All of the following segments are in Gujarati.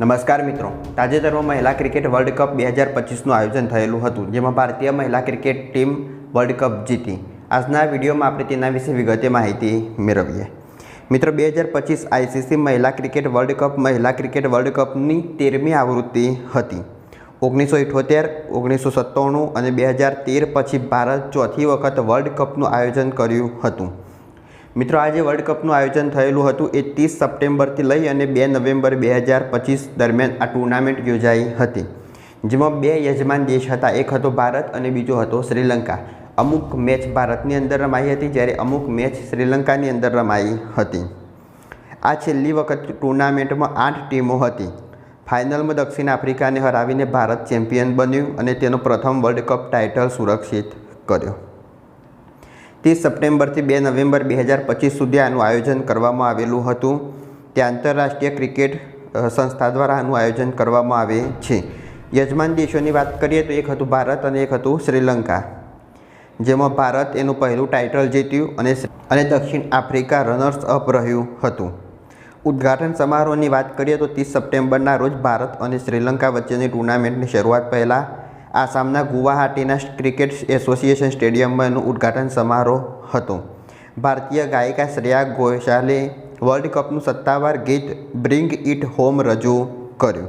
નમસ્કાર મિત્રો. તાજેતરમાં મહિલા ક્રિકેટ વર્લ્ડ કપ બે હજાર પચીસનું આયોજન થયેલું હતું, જેમાં ભારતીય મહિલા ક્રિકેટ ટીમ વર્લ્ડ કપ જીતી. આજના વિડીયોમાં આપણે તેના વિશે વિગતે માહિતી મેળવીએ. મિત્રો, બે હજાર પચીસ આઈસીસી મહિલા ક્રિકેટ વર્લ્ડ કપ, મહિલા ક્રિકેટ વર્લ્ડ કપની તેરમી આવૃત્તિ હતી. ઓગણીસો ઇઠોતેર, ઓગણીસો સત્તાણું અને બે હજાર તેર પછી ભારત ચોથી વખત વર્લ્ડ કપનું આયોજન કર્યું હતું. મિત્રો, આજે વર્લ્ડ કપનું આયોજન થયેલું હતું એ ત્રીસ સપ્ટેમ્બરથી લઈ અને બે નવેમ્બર બે હજાર પચીસ દરમિયાન આ ટુર્નામેન્ટ યોજાઈ હતી. જેમાં બે યજમાન દેશ હતા. એક હતો ભારત અને બીજો હતો શ્રીલંકા. અમુક મેચ ભારતની અંદર રમાઈ હતી, જ્યારે અમુક મેચ શ્રીલંકાની અંદર રમાઈ હતી. આ છેલ્લી વખત ટુર્નામેન્ટમાં આઠ ટીમો હતી. ફાઇનલમાં દક્ષિણ આફ્રિકાને હરાવીને ભારત ચેમ્પિયન બન્યું અને તેનો પ્રથમ વર્લ્ડ કપ ટાઇટલ સુરક્ષિત કર્યો. ત્રીસ સપ્ટેમ્બરથી બે નવેમ્બર બે હજાર પચીસ સુધી આનું આયોજન કરવામાં આવેલું હતું. તે આંતરરાષ્ટ્રીય ક્રિકેટ સંસ્થા દ્વારા આનું આયોજન કરવામાં આવે છે. યજમાન દેશોની વાત કરીએ તો એક હતું ભારત અને એક હતું શ્રીલંકા, જેમાં ભારત એનું પહેલું ટાઇટલ જીત્યું અને અને દક્ષિણ આફ્રિકા રનર્સ અપ રહ્યું હતું. ઉદ્ઘાટન સમારોહની વાત કરીએ તો ત્રીસ સપ્ટેમ્બરના રોજ ભારત અને શ્રીલંકા વચ્ચેની ટુર્નામેન્ટની શરૂઆત પહેલાં આસામના ગુવાહાટીના ક્રિકેટ એસોસિએશન સ્ટેડિયમમાં એનું ઉદ્ઘાટન સમારોહ હતો. ભારતીય ગાયિકા શ્રેયા ઘોષાલે વર્લ્ડ કપનું સત્તાવાર ગીત બ્રિંગ ઇટ હોમ રજૂ કર્યું.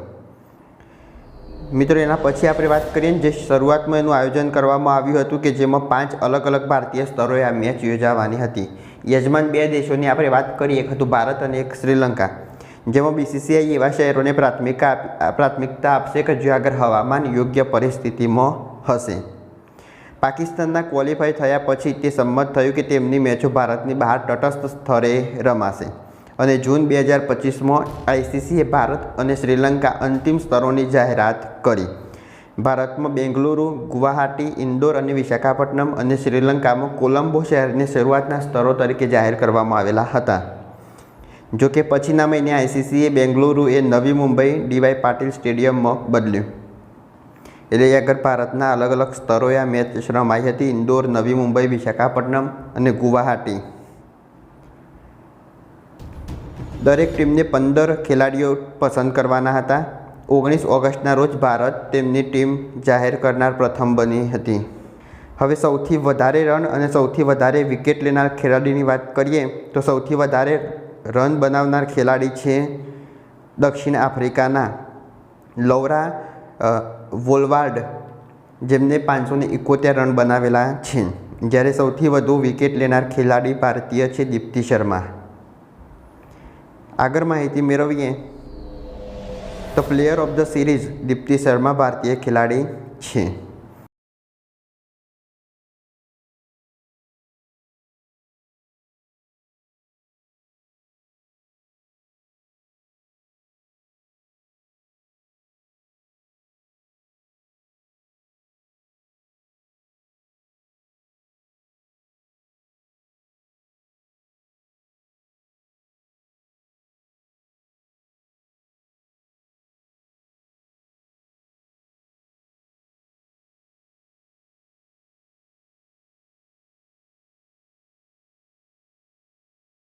મિત્રો, એના પછી આપણે વાત કરીએ જે શરૂઆતમાં એનું આયોજન કરવામાં આવ્યું હતું કે જેમાં પાંચ અલગ અલગ ભારતીય સ્તરોએ આ મેચ યોજાવાની હતી. યજમાન બે દેશોની આપણે વાત કરીએ, એક હતું ભારત અને એક શ્રીલંકા. જેમાં બીસીસીઆઈ એવા શહેરોને પ્રાથમિકતા આપ- પ્રાથમિકતા આપશે કે જ્યાં આગળ હવામાન યોગ્ય પરિસ્થિતિમાં હશે. પાકિસ્તાનના ક્વોલિફાય થયા પછી તે સંમત થયું કે તેમની મેચો ભારતની બહાર તટસ્થ સ્થળે રમાશે. અને જૂન બે હજાર પચીસમાં આઈસીસીએ ભારત અને શ્રીલંકા અંતિમ સ્તરોની જાહેરાત કરી. ભારતમાં બેંગલુરુ, ગુવાહાટી, ઇન્દોર અને વિશાખાપટ્ટનમ અને શ્રીલંકામાં કોલંબો શહેરને શરૂઆતના સ્તરો તરીકે જાહેર કરવામાં આવેલા હતા. જો કે પછીના મહિને આઈસીસીએ બેંગલુરુ એ નવી મુંબઈ ડીવાય પાટીલ સ્ટેડિયમમાં બદલ્યું. એટલે આગળ ભારતના અલગ અલગ સ્તરોએ આ મેચ રમાઈ હતી. ઇન્દોર, નવી મુંબઈ, વિશાખાપટ્ટનમ અને ગુવાહાટી. દરેક ટીમને પંદર ખેલાડીઓ પસંદ કરવાના હતા. ઓગણીસ ઓગસ્ટના રોજ ભારત તેમની ટીમ જાહેર કરનાર પ્રથમ બની હતી. હવે સૌથી વધારે રન અને સૌથી વધારે વિકેટ લેનાર ખેલાડીની વાત કરીએ તો સૌથી વધારે રન બનાવનાર ખેલાડી છે દક્ષિણ આફ્રિકાના લૌરા વોલવાર્ડ, જેમને પાંચસો ને એકોતેર રન બનાવેલા છે. જ્યારે સૌથી વધુ વિકેટ લેનાર ખેલાડી ભારતીય છે દીપ્તિ શર્મા. આગળ માહિતી મેળવીએ તો player of the series Deepti Sharma ભારતીય ખેલાડી છે.